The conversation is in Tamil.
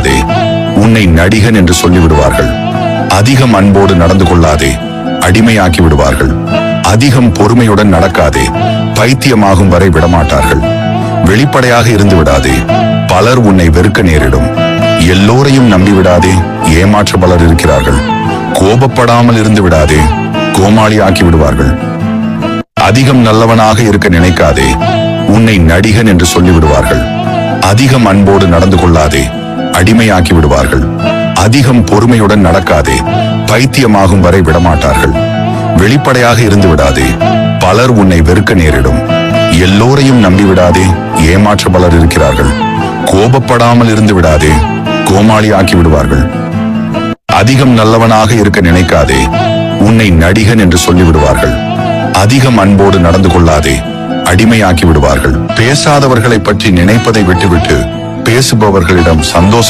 கொள்ளாதே. உன்னை நடிகன் என்று சொல்லிவிடுவார்கள். அதிகம் அன்போடு நடந்து கொள்ளாதே. அடிமையாக்கி விடுவார்கள். அதிகம் பொறுமையுடன் நடக்காதே. பைத்தியமாகும் வரை விடமாட்டார்கள். வெளிப்படையாக இருந்து விடாதே. பலர் உன்னை வெறுக்க நேரிடும். எல்லோரையும் நம்பிவிடாதே ஏமாற்ற பலர் இருக்கிறார்கள். கோபப்படாமல் இருந்து விடாதே. கோமாளி ஆக்கி விடுவார்கள். அதிகம் நல்லவனாக இருக்க நினைக்காதே. உன்னை நடிகன் என்று சொல்லிவிடுவார்கள். அதிகம் அன்போடு நடந்து கொள்ளாதே. அடிமையாக்கி விடுவார்கள். அதிகம் பொறுமையுடன் நடக்காதே பைத்தியமாகும் வரை விடமாட்டார்கள். வெளிப்படையாக இருந்து விடாதே பலர் உன்னை வெறுக்க நேரிடும். எல்லோரையும் நம்பிவிடாதே ஏமாற்ற பலர் இருக்கிறார்கள். கோபப்படாமல் இருந்து விடாதே கோமாளி ஆக்கி விடுவார்கள். அதிகம் நல்லவனாக இருக்க நினைக்காதே உன்னை நடிகன் என்று சொல்லிவிடுவார்கள் அதிகம் அன்போடு நடந்து கொள்ளாதே அடிமையாக்கி விடுவார்கள். பேசாதவர்களை பற்றி நினைப்பதை விட்டுவிட்டு பேசுபவர்களிடம் சந்தோஷம்